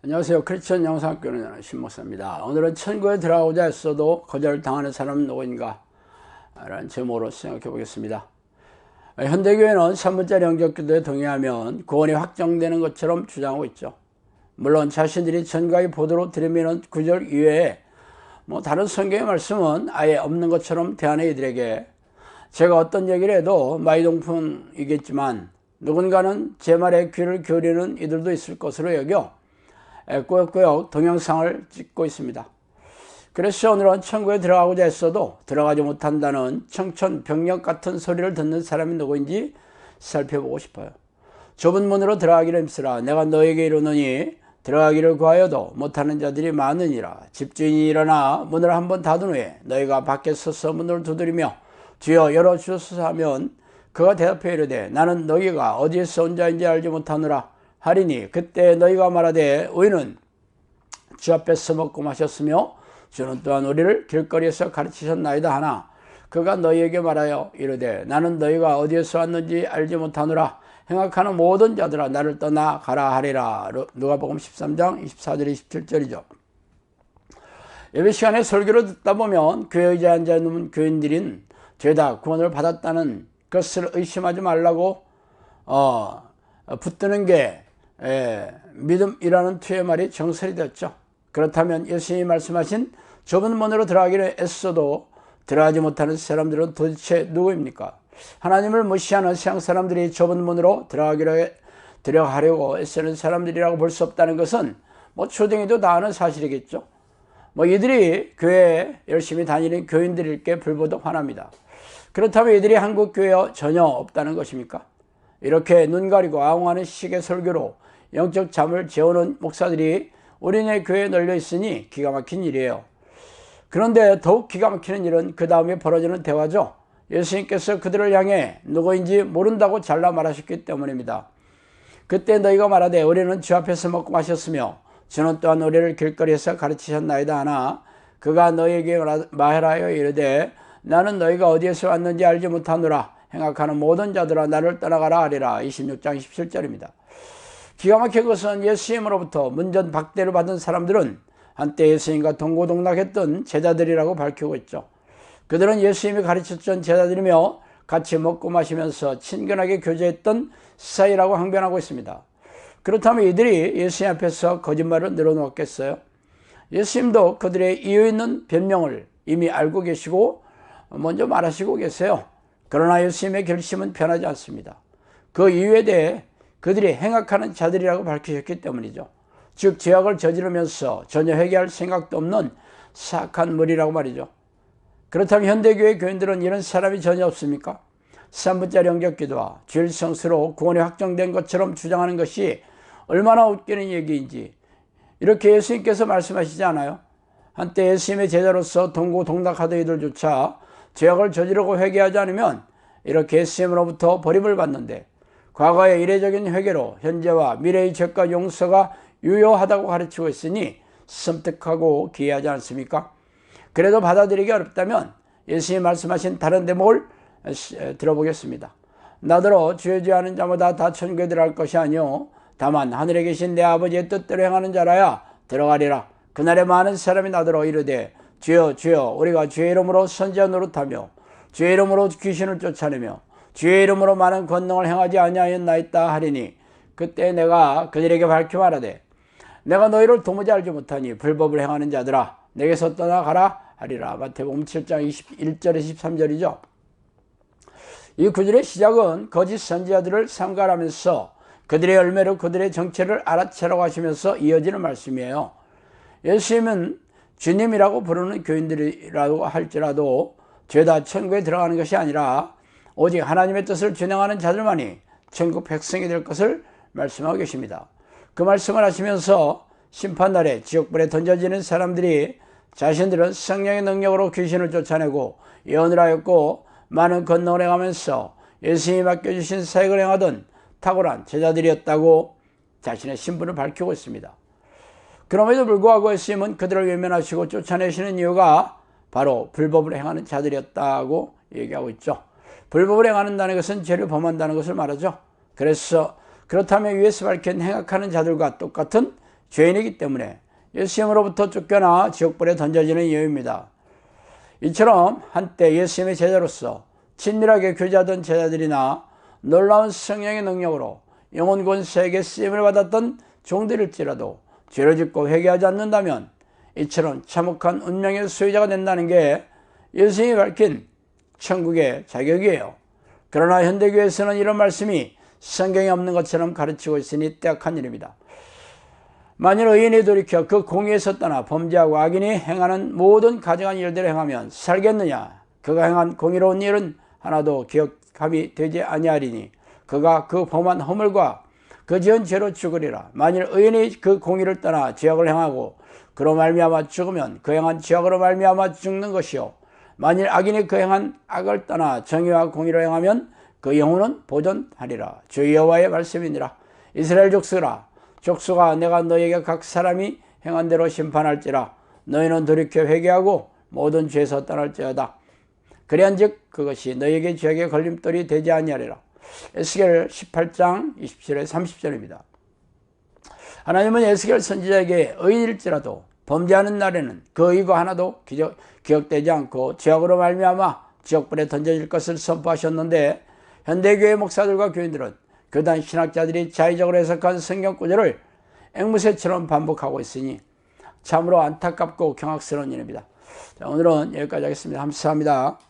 안녕하세요. 크리스천 영상교는 신목사입니다. 오늘은 천국에 들어가고자 했어도 거절당하는 사람은 누구인가? 라는 제목으로 생각해 보겠습니다. 현대교회는 3분짜리 영적기도에 동의하면 구원이 확정되는 것처럼 주장하고 있죠. 물론 자신들이 전가의 보도로 들으면 구절 이외에 뭐 다른 성경의 말씀은 아예 없는 것처럼 대하는 이들에게 제가 어떤 얘기를 해도 마이동풍이겠지만 누군가는 제 말에 귀를 기울이는 이들도 있을 것으로 여겨 꾸역꾸역 동영상을 찍고 있습니다. 그래서 오늘은 천국에 들어가고자 했어도 들어가지 못한다는 청천벽력 같은 소리를 듣는 사람이 누구인지 살펴보고 싶어요. 좁은 문으로 들어가기를 힘쓰라. 내가 너에게 이르노니 들어가기를 구하여도 못하는 자들이 많으니라. 집주인이 일어나 문을 한번 닫은 후에 너희가 밖에 서서 문을 두드리며 주여 열어주소서 하면 그가 대답해 이르되 나는 너희가 어디에서 온 자인지 알지 못하노라. 하리니 그때 너희가 말하되 우리는 주 앞에 서 먹고 마셨으며 주는 또한 우리를 길거리에서 가르치셨나이다 하나 그가 너희에게 말하여 이르되 나는 너희가 어디에서 왔는지 알지 못하노라. 행악하는 모든 자들아 나를 떠나 가라 하리라. 누가복음 13장 24절 27절이죠. 예배 시간에 설교를 듣다 보면 교회 의자에 앉아있는 교인들인 죄다 구원을 받았다는 것을 의심하지 말라고 어, 붙드는 게 예, 믿음이라는 투의 말이 정설이 됐죠. 그렇다면 예수님이 말씀하신 좁은 문으로 들어가기를 애써도 들어가지 못하는 사람들은 도대체 누구입니까? 하나님을 무시하는 세상 사람들이 좁은 문으로 들어가기를 들어가려고 애쓰는 사람들이라고 볼 수 없다는 것은 뭐 초등이도 다 아는 사실이겠죠. 뭐 이들이 교회에 열심히 다니는 교인들일 게 불보듯 화납니다. 그렇다면 이들이 한국 교회에 전혀 없다는 것입니까? 이렇게 눈 가리고 아웅하는 식의 설교로 영적 잠을 재우는 목사들이 우리네 교회에 널려 있으니 기가 막힌 일이에요. 그런데 더욱 기가 막히는 일은 그 다음에 벌어지는 대화죠. 예수님께서 그들을 향해 누구인지 모른다고 잘라 말하셨기 때문입니다. 그때 너희가 말하되 우리는 주 앞에서 먹고 마셨으며 주는 또한 우리를 길거리에서 가르치셨나이다 하나 그가 너희에게 말하여 이르되 나는 너희가 어디에서 왔는지 알지 못하노라 행악하는 모든 자들아 나를 떠나가라 하리라 26장 17절입니다. 기가 막힌 것은 예수님으로부터 문전 박대를 받은 사람들은 한때 예수님과 동고동락했던 제자들이라고 밝히고 있죠. 그들은 예수님이 가르쳤던 제자들이며 같이 먹고 마시면서 친근하게 교제했던 사이라고 항변하고 있습니다. 그렇다면 이들이 예수님 앞에서 거짓말을 늘어놓았겠어요? 예수님도 그들의 이유 있는 변명을 이미 알고 계시고 먼저 말하시고 계세요. 그러나 예수님의 결심은 변하지 않습니다. 그 이유에 대해 그들이 행악하는 자들이라고 밝히셨기 때문이죠. 즉 죄악을 저지르면서 전혀 회개할 생각도 없는 사악한 무리라고 말이죠. 그렇다면 현대교회 교인들은 이런 사람이 전혀 없습니까? 3분짜리 영적기도와 죄일 성수로 구원이 확정된 것처럼 주장하는 것이 얼마나 웃기는 얘기인지 이렇게 예수님께서 말씀하시지 않아요? 한때 예수님의 제자로서 동고동락하던 이들조차 죄악을 저지르고 회개하지 않으면 이렇게 예수님으로부터 버림을 받는데 과거의 이례적인 회개로 현재와 미래의 죄과 용서가 유효하다고 가르치고 있으니 섬뜩하고 기이하지 않습니까? 그래도 받아들이기 어렵다면 예수님이 말씀하신 다른 대목을 들어보겠습니다. 나더러 죄죄하는 자마다 다 천국에 들어갈 것이 아니요 다만 하늘에 계신 내 아버지의 뜻대로 행하는 자라야 들어가리라. 그날에 많은 사람이 나더러 이르되 주여 주여 우리가 주의 이름으로 선지자 노릇하며 주의 이름으로 귀신을 쫓아내며 주의 이름으로 많은 권능을 행하지 아니하였나이다 하리니 그때 내가 그들에게 밝혀 말하되 내가 너희를 도무지 알지 못하니 불법을 행하는 자들아 내게서 떠나가라 하리라 마태복음 7장 21절에 13절이죠. 이 구절의 시작은 거짓 선지자들을 삼가하면서 그들의 열매로 그들의 정체를 알아채라고 하시면서 이어지는 말씀이에요. 예수님은 주님이라고 부르는 교인들이라고 할지라도 죄다 천국에 들어가는 것이 아니라 오직 하나님의 뜻을 준행하는 자들만이 천국 백성이 될 것을 말씀하고 계십니다. 그 말씀을 하시면서 심판날에 지옥불에 던져지는 사람들이 자신들은 성령의 능력으로 귀신을 쫓아내고 예언을 하였고 많은 건너을 행하면서 예수님이 맡겨주신 사역을 행하던 탁월한 제자들이었다고 자신의 신분을 밝히고 있습니다. 그럼에도 불구하고 예수님은 그들을 외면하시고 쫓아내시는 이유가 바로 불법을 행하는 자들이었다고 얘기하고 있죠. 불법을 행하는다는 것은 죄를 범한다는 것을 말하죠. 그래서 그렇다면 위에서 밝힌 행악하는 자들과 똑같은 죄인이기 때문에 예수님으로부터 쫓겨나 지옥불에 던져지는 이유입니다. 이처럼 한때 예수님의 제자로서 친밀하게 교제하던 제자들이나 놀라운 성령의 능력으로 영혼 권세에게 쓰임을 받았던 종들일지라도 죄를 짓고 회개하지 않는다면 이처럼 참혹한 운명의 소유자가 된다는 게 예수님이 밝힌 천국의 자격이에요. 그러나 현대교회에서는 이런 말씀이 성경에 없는 것처럼 가르치고 있으니 떼악한 일입니다. 만일 의인이 돌이켜 그 공의에서 떠나 범죄하고 악인이 행하는 모든 가정한 일들을 행하면 살겠느냐? 그가 행한 공의로운 일은 하나도 기억함이 되지 아니하리니 그가 그 범한 허물과 그 지은 죄로 죽으리라. 만일 의인이 그 공의를 떠나 죄악을 행하고 그로 말미암아 죽으면 그 행한 죄악으로 말미암아 죽는 것이요. 만일 악인이 그 행한 악을 떠나 정의와 공의로 행하면 그 영혼은 보존하리라. 주 여호와의 말씀이니라. 이스라엘 족수라. 족수가 내가 너에게 각 사람이 행한 대로 심판할지라. 너희는 돌이켜 회개하고 모든 죄에서 떠날지어다. 그래한즉 그것이 너에게 죄악의 걸림돌이 되지 아니하리라. 에스겔 18장 27절 30절입니다. 하나님은 에스겔 선지자에게 의일지라도 범죄하는 날에는 그 의가 하나도 기적, 기억되지 않고 지역으로 말미암아 지역불에 던져질 것을 선포하셨는데 현대교회 목사들과 교인들은 교단 신학자들이 자의적으로 해석한 성경 구절을 앵무새처럼 반복하고 있으니 참으로 안타깝고 경악스러운 일입니다. 자, 오늘은 여기까지 하겠습니다. 감사합니다.